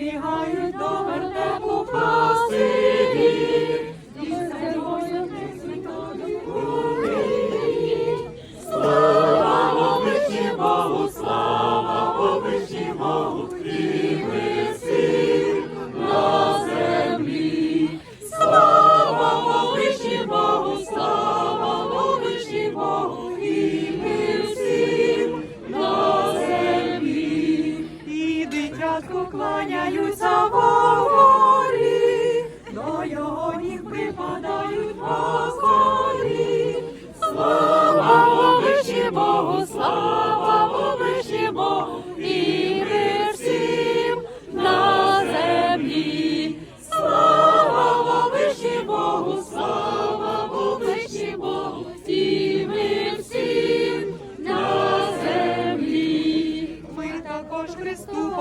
Бігають до вертепу пасиві, і серйозно світові куди. Слава Богу, слава Богу, Богу, кланяються горі, до його ніг припадають москалі. Слава обличчі Богу, слава!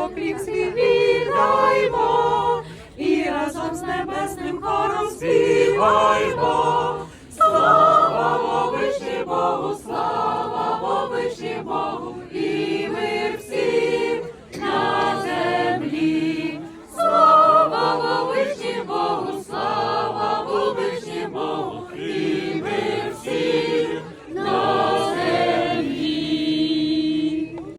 поклік свій і разом з небесним хором співаймо. Слава вишні Богу, слава вишні Богу, і мир всім на землі, слава вишні Богу, слава вишні Богу. І